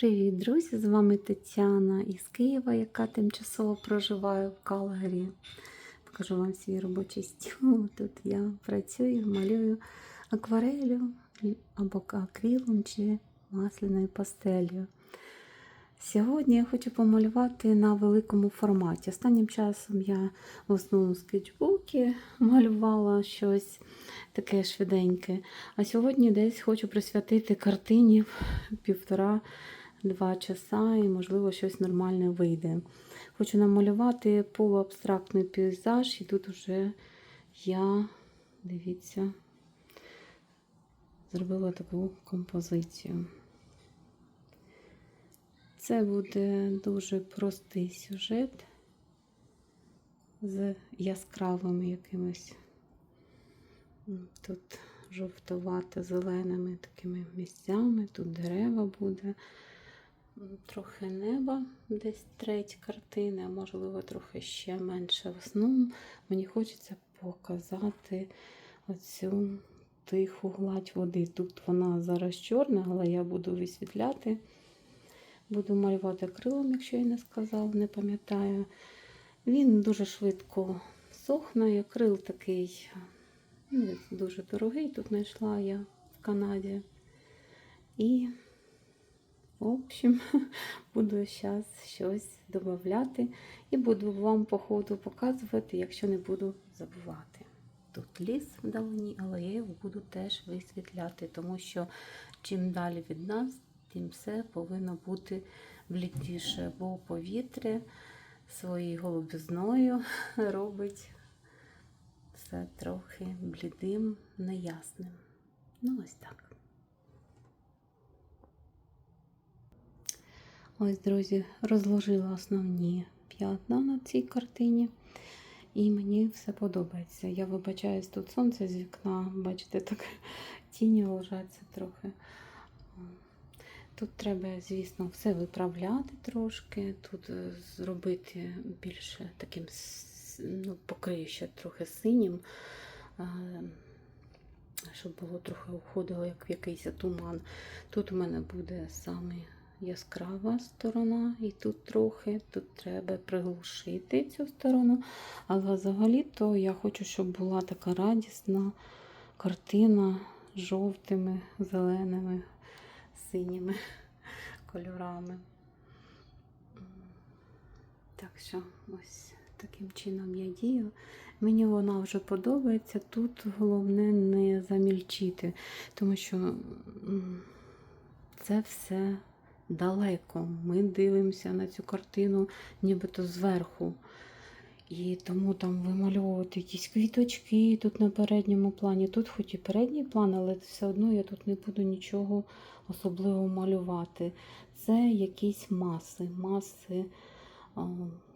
Привіт, друзі! З вами Тетяна із Києва, яка тимчасово проживає в Калгарі. Покажу вам свій робочий стіл. Тут я працюю, малюю акварелю або акрилом чи масляною пастелью. Сьогодні я хочу помалювати на великому форматі. Останнім часом я в основному скетчбуки малювала щось таке швиденьке. А сьогодні десь хочу присвятити картині півтора-два часа і, можливо, щось нормальне вийде. Хочу намалювати полуабстрактний пейзаж, і тут вже я, дивіться, зробила таку композицію. Це буде дуже простий сюжет з яскравими якимось тут жовтувато-зеленими такими місцями, тут дерева буде, трохи неба, десь треть картини, а можливо, трохи ще менше. В основному мені хочеться показати оцю тиху гладь води. Тут вона зараз чорна, але я буду висвітляти. Буду малювати крилом, якщо я не сказав, не пам'ятаю. Він дуже швидко сохне. Акрил такий не дуже дорогий. Тут знайшла я в Канаді. І, в общем, буду зараз щось додати. І буду вам по ходу показувати, якщо не буду забувати. Тут ліс вдалині, але я його буду теж висвітляти, тому що чим далі від нас, тим все повинно бути блідіше, бо повітря своєю голубізною робить все трохи блідим, неясним. Ну, ось так. Ось, друзі, розложила основні п'ятна на цій картині. І мені все подобається. Я вибачаюсь, тут сонце з вікна, бачите, так тіні ложаться трохи. Тут треба, звісно, все виправляти трошки. Тут зробити більше таким, ну, покрию ще трохи синім, щоб було трохи уходило, як в якийсь туман. Тут у мене буде саме яскрава сторона, і тут трохи, тут треба приглушити цю сторону. Але взагалі-то я хочу, щоб була така радісна картина з жовтими, зеленими синіми кольорами. Так що ось таким чином я дію. Мені вона вже подобається. Тут головне не замільчити, тому що це все далеко. Ми дивимося на цю картину нібито зверху. І тому там вимальовувати якісь квіточки тут на передньому плані. Тут хоч і передній план, але все одно я тут не буду нічого особливо малювати. Це якісь маси, маси о,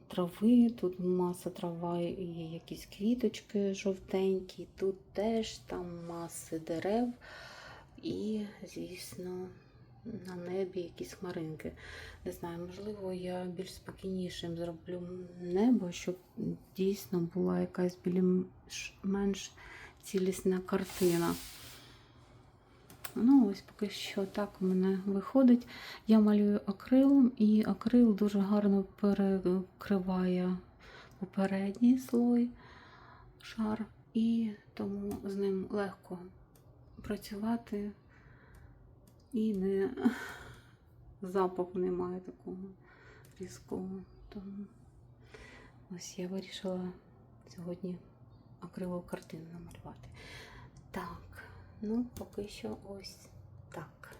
трави, тут маса трава і якісь квіточки жовтенькі, тут теж там маси дерев і, звісно, на небі якісь хмаринки. Не знаю, можливо, я більш спокійнішим зроблю небо, щоб дійсно була якась більш-менш цілісна картина. Ну, ось поки що так у мене виходить. Я малюю акрилом, і акрил дуже гарно перекриває попередній слой шар, і тому з ним легко працювати і не запаху немає такого різкого. Тому ось я вирішила сьогодні акрилову картину намалювати. Так, ну, поки що ось так.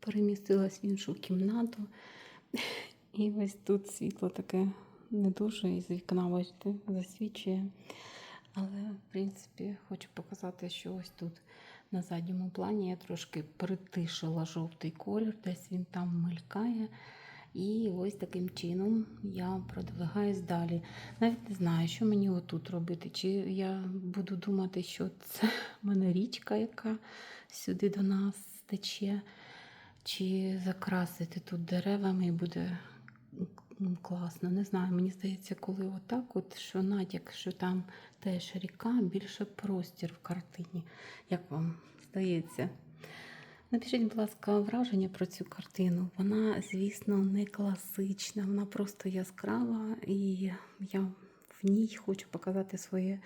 Перемістилась в іншу кімнату. І ось тут світло таке не дуже із вікна, бачите, засвічує. Але, в принципі, хочу показати, що ось тут на задньому плані я трошки притишила жовтий колір, десь він там мелькає. І ось таким чином я продвигаюсь далі. Навіть не знаю, що мені отут робити. Чи я буду думати, що це в мене річка, яка сюди до нас тече, чи закрасити тут деревами і буде класно. Не знаю, мені здається, коли отак, от, що натяк, що там теж ріка, більше простір в картині. Як вам здається? Напишіть, будь ласка, враження про цю картину. Вона, звісно, не класична, вона просто яскрава, і я в ній хочу показати своє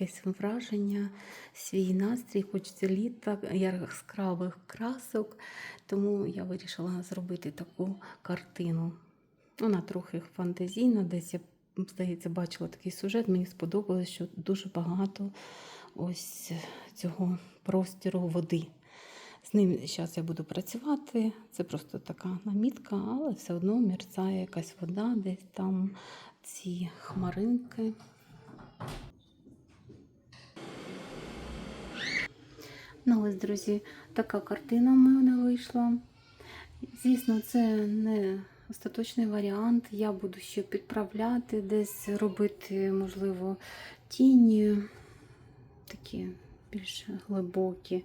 якесь враження, свій настрій, хочеться літа, яскравих красок. Тому я вирішила зробити таку картину. Вона трохи фантазійна, десь я, здається, бачила такий сюжет. Мені сподобалось, що дуже багато ось цього простіру води. З ним зараз я буду працювати. Це просто така намітка, але все одно мерцає якась вода, десь там ці хмаринки. Ну ось, друзі, така картина в мене вийшла. Звісно, це не остаточний варіант. Я буду ще підправляти, десь робити, можливо, тіні такі більш глибокі,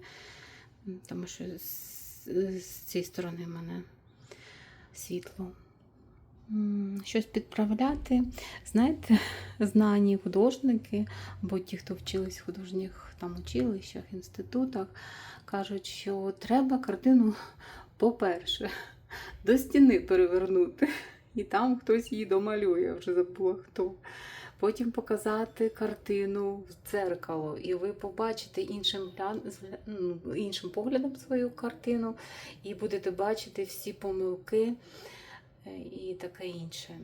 тому що з, цієї сторони в мене світло. Щось підправляти. Знаєте, знані художники, або ті, хто вчились в художніх там училищах, інститутах, кажуть, що треба картину, по-перше, до стіни перевернути. І там хтось її домалює, вже забула хто. Потім показати картину в дзеркало, і ви побачите іншим, ну, іншим поглядом свою картину, і будете бачити всі помилки е, і таке інше.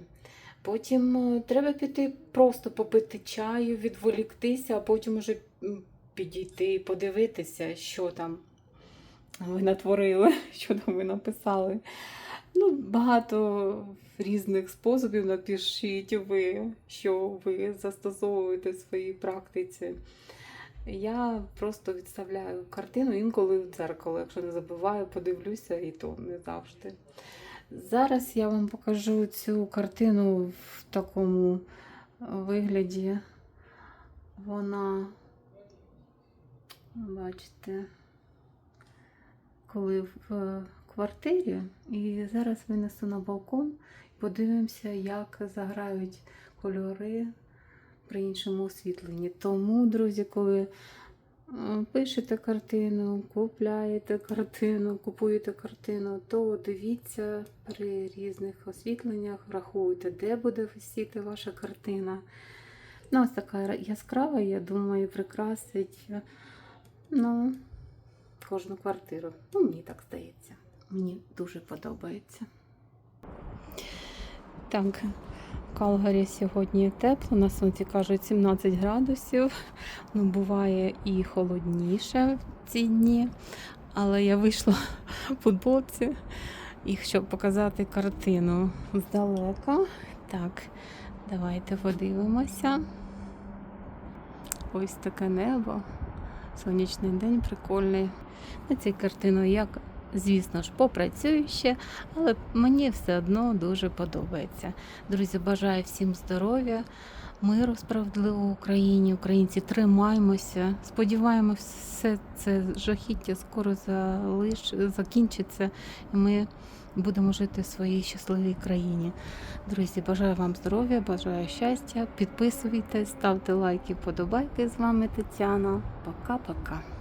Потім е, треба піти просто попити чаю, відволіктися, а потім уже підійти подивитися, що там ви натворили, що там ви написали. Ну, багато різних способів напишіть ви, що ви застосовуєте в своїй практиці. Я просто відставляю картину інколи в дзеркало, якщо не забуваю, подивлюся, і то не завжди. Зараз я вам покажу цю картину в такому вигляді. Вона, бачите, коли в квартирі, і зараз винесу на балкон подивимося, як заграють кольори при іншому освітленні. Тому, друзі, коли е, пишете картину, купляєте картину, купуєте картину, то дивіться при різних освітленнях, враховуйте, де буде висіти ваша картина. Ну, ось така яскрава, я думаю, прикрасить ну, кожну квартиру. Ну, мені так здається. Мені дуже подобається. Так, в Калгарі сьогодні тепло, на сонці кажуть 17 градусів. Ну, буває і холодніше в ці дні. Але я вийшла в футболці, і щоб показати картину здалека. Так, давайте подивимося. Ось таке небо. Сонячний день прикольний. На цій картину як, звісно ж, попрацюю ще, але мені все одно дуже подобається. Друзі, бажаю всім здоров'я, миру справедливо Україні. Українці тримаємося. Сподіваємося, все це жахіття скоро залиш... закінчиться, і ми будемо жити в своїй щасливій країні. Друзі, бажаю вам здоров'я, бажаю щастя. Підписуйтесь, ставте лайки, подобайки. З вами Тетяна. Пока-пока.